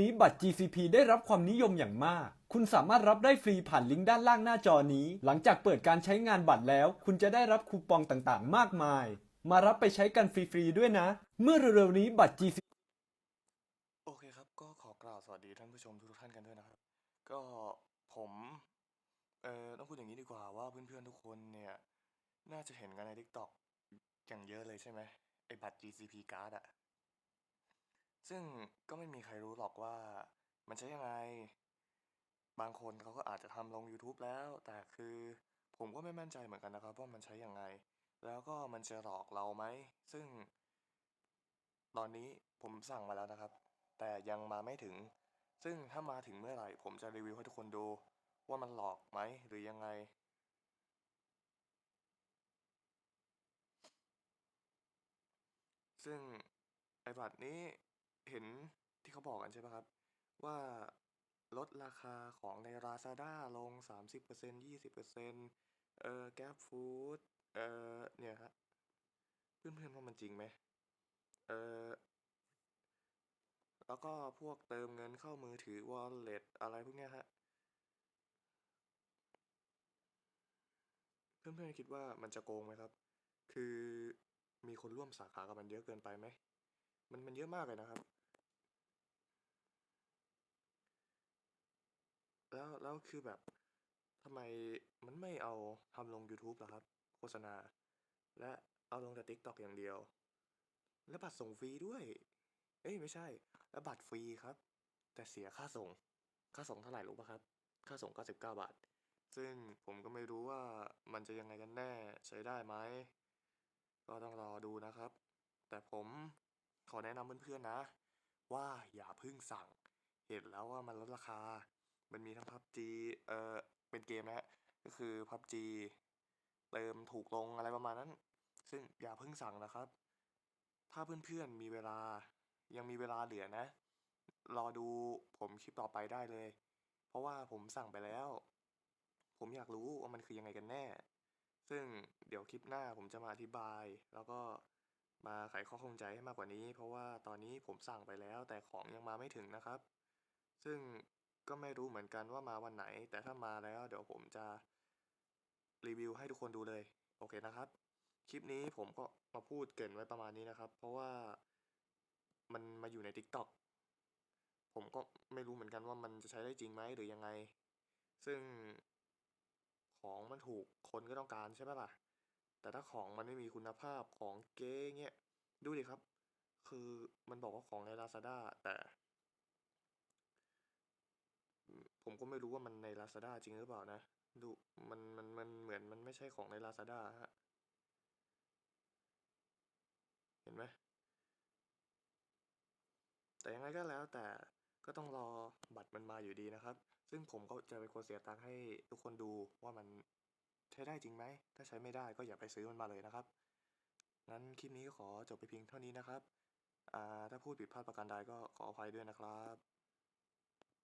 นี้บัตร GCP ได้รับความนิยมอย่างมาก คุณสามารถรับได้ฟรีผ่านลิงก์ด้านล่างหน้าจอนี้ หลังจากเปิดการใช้งานบัตรแล้ว คุณจะได้รับคูปองต่างๆ มากมาย มารับไปใช้กันฟรีๆด้วยนะ เมื่อเร็วๆนี้บัตร GCP โอเคครับ ก็ขอกล่าวสวัสดีท่านผู้ชมทุกท่านกันด้วยนะครับ ก็ผมเอ่อต้องพูดอย่างนี้ดีกว่าว่าเพื่อนๆทุกคนเนี่ยน่าจะเห็นกันใน TikTok อย่างเยอะเลยใช่ไหมไอ้บัตร GCP card อะ ซึ่งก็ไม่มีใครรู้หรอกว่ามันใช้ยังไง บางคนเขาก็อาจจะทำลง YouTube แล้ว แต่คือผมก็ไม่มั่นใจเหมือนกันนะครับว่ามันใช้ยังไง แล้วก็มันจะหลอกเราไหม ซึ่ง ตอนนี้ผมสั่งมาแล้วนะครับ แต่ยังมาไม่ถึง ซึ่งถ้ามาถึงเมื่อไหร่ ผมจะรีวิวให้ทุกคนดูว่ามันหลอกไหมหรือยังไงซึ่งไอ้บัตรนี้ เห็นที่เขาบอกกันใช่ไหมครับ ว่าลดราคาของใน Lazada ลง 30% 20%เอ่อ Grab Food เอ่อเนี่ยครับเพื่อนๆว่ามันจริงไหมเอ่อแล้วก็พวกเติมเงินเข้ามือถือ Wallet อะไรพวกเนี้ยฮะ เพื่อนๆคิดว่ามันจะโกงไหมครับ คือมีคนร่วมสาขากับมันเยอะเกินไปไหม มันมันเยอะมากเลยนะครับ แล้วแล้วคือแบบทำไมมันไม่เอาทำลง YouTube ล่ะครับ โฆษณา และเอาลงแต่ TikTok อย่างเดียว และบัตรส่งฟรีด้วย เอ้ยไม่ใช่ แล้วบัตรฟรีครับ แต่เสียค่าส่ง ค่าส่งเท่าไหร่รู้ป่ะครับ ค่าส่ง 99 บาท ซึ่งผมก็ไม่รู้ว่ามันจะยังไงกันแน่ใช้ได้ไหมก็ต้องรอดูนะครับ แต่ผม ขอแนะนำเพื่อนๆนะ ว่าอย่าเพิ่งสั่ง เห็นแล้วว่ามันลดราคา มันมีทั้ง PUBG เอ่อเป็นเกมนะฮะก็คือ PUBG เติมถูกลงอะไรประมาณนั้น ซึ่งอย่าเพิ่งสั่งนะครับ ถ้าเพื่อนๆมีเวลายังมีเวลาเหลือนะ รอดูผมคลิปต่อไปได้เลย เพราะว่าผมสั่งไปแล้ว ผมอยากรู้ว่ามันคือยังไงกันแน่ ซึ่งเดี๋ยวคลิปหน้าผมจะมาอธิบาย แล้วก็ มาไขข้อข้องใจให้มากกว่านี้ เพราะว่าตอนนี้ผมสั่งไปแล้ว แต่ของยังมาไม่ถึงนะครับ ซึ่งก็ไม่รู้เหมือนกันว่ามาวันไหน แต่ถ้ามาแล้วเดี๋ยวผมจะรีวิวให้ทุกคนดูเลย โอเคนะครับ คลิปนี้ผมก็มาพูดเกริ่นไว้ประมาณนี้นะครับ เพราะว่ามันมาอยู่ใน TikTok ผมก็ไม่รู้เหมือนกันว่ามันจะใช้ได้จริงไหมหรือยังไง ซึ่งของมันถูกคนก็ต้องการใช่ไหมล่ะ แต่ถ้าของมันไม่มีคุณภาพของเก๊เงี้ยดูดิครับ คือมันบอกว่าของใน Lazada แต่ ผมก็ไม่รู้ว่ามันใน Lazada จริงหรือเปล่านะ ดูมันมันมันเหมือนมันไม่ใช่ของใน Lazada ฮะเห็นไหมแต่ยังไงก็แล้วแต่ก็ต้องรอบัตรมันมาอยู่ดีนะครับ ซึ่งผมก็จะเป็นคนเสียตังค์ให้ทุกคนดูว่ามัน ใช้ได้จริงไหม ถ้าใช้ไม่ได้ก็อย่าไปซื้อมันมาเลยนะครับงั้นคลิปนี้ก็ขอจบไปเพียงเท่านี้นะครับถ้าพูดผิดพลาดประการใดก็ขออภัยด้วยนะครับ